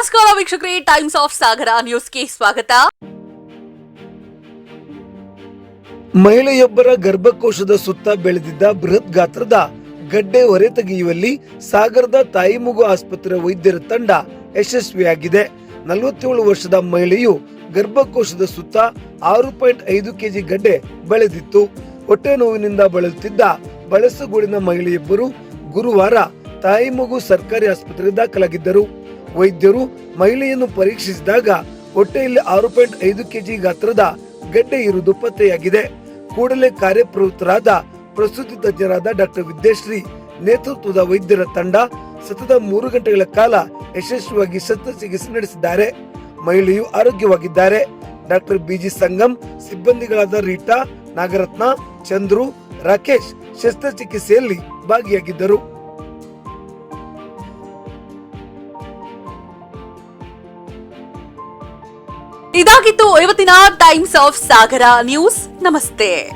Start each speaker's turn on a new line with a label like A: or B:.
A: ನಮಸ್ಕಾರ ವೀಕ್ಷಕರೇ times of ಸಾಗರ ನ್ಯೂಸ್ಗೆ ಸ್ವಾಗತ.
B: ಮಹಿಳೆಯೊಬ್ಬರ ಗರ್ಭಕೋಶದ ಸುತ್ತ ಬೆಳೆದಿದ್ದ ಬೃಹತ್ ಗಾತ್ರದ ಗಡ್ಡೆ ಹೊರೆ ತೆಗೆಯುವಲ್ಲಿ ಸಾಗರದ ತಾಯಿ ಮಗು ಆಸ್ಪತ್ರೆ ವೈದ್ಯರ ತಂಡ ಯಶಸ್ವಿಯಾಗಿದೆ. ನಲವತ್ತೇಳು ವರ್ಷದ ಮಹಿಳೆಯು ಗರ್ಭಕೋಶದ ಸುತ್ತ ಆರು ಪಾಯಿಂಟ್ ಐದು ಕೆಜಿ ಗಡ್ಡೆ ಬೆಳೆದಿತ್ತು. ಹೊಟ್ಟೆ ನೋವಿನಿಂದ ಬಳಲುತ್ತಿದ್ದ ಬಳಸಗೂಡಿನ ಮಹಿಳೆಯೊಬ್ಬರು ಗುರುವಾರ ತಾಯಿ ಮಗು ಸರ್ಕಾರಿ ಆಸ್ಪತ್ರೆಗೆ ದಾಖಲಾಗಿದ್ದರು. ವೈದ್ಯರು ಮಹಿಳೆಯನ್ನು ಪರೀಕ್ಷಿಸಿದಾಗ ಹೊಟ್ಟೆಯಲ್ಲಿ ಆರು ಪಾಯಿಂಟ್ ಐದು ಕೆಜಿ ಗಾತ್ರದ ಗಡ್ಡೆ ಇರುವುದು ಪತ್ತೆಯಾಗಿದೆ. ಕೂಡಲೇ ಕಾರ್ಯಪ್ರವೃತ್ತರಾದ ಪ್ರಸೂತಿ ತಜ್ಞರಾದ ಡಾಕ್ಟರ್ ವಿದ್ಯಾಶ್ರೀ, ನೇತೃತ್ವದ ವೈದ್ಯರ ತಂಡ ಸತತ ಮೂರು ಗಂಟೆಗಳ ಕಾಲ ಯಶಸ್ವಿಯಾಗಿ ಶಸ್ತ್ರಚಿಕಿತ್ಸೆ ನಡೆಸಿದ್ದಾರೆ. ಮಹಿಳೆಯು ಆರೋಗ್ಯವಾಗಿದ್ದಾರೆ. ಡಾಕ್ಟರ್ ಬಿಜಿ ಸಂಗಮ್, ಸಿಬ್ಬಂದಿಗಳಾದ ರೀಟಾ, ನಾಗರತ್ನ, ಚಂದ್ರು, ರಾಕೇಶ್ ಶಸ್ತ್ರಚಿಕಿತ್ಸೆಯಲ್ಲಿ ಭಾಗಿಯಾಗಿದ್ದರು.
A: ಇದಾಗಿತ್ತು ಇವತ್ತಿನ ಟೈಮ್ಸ್ ಆಫ್ ಸಾಗರ ನ್ಯೂಸ್ ನಮಸ್ತೆ.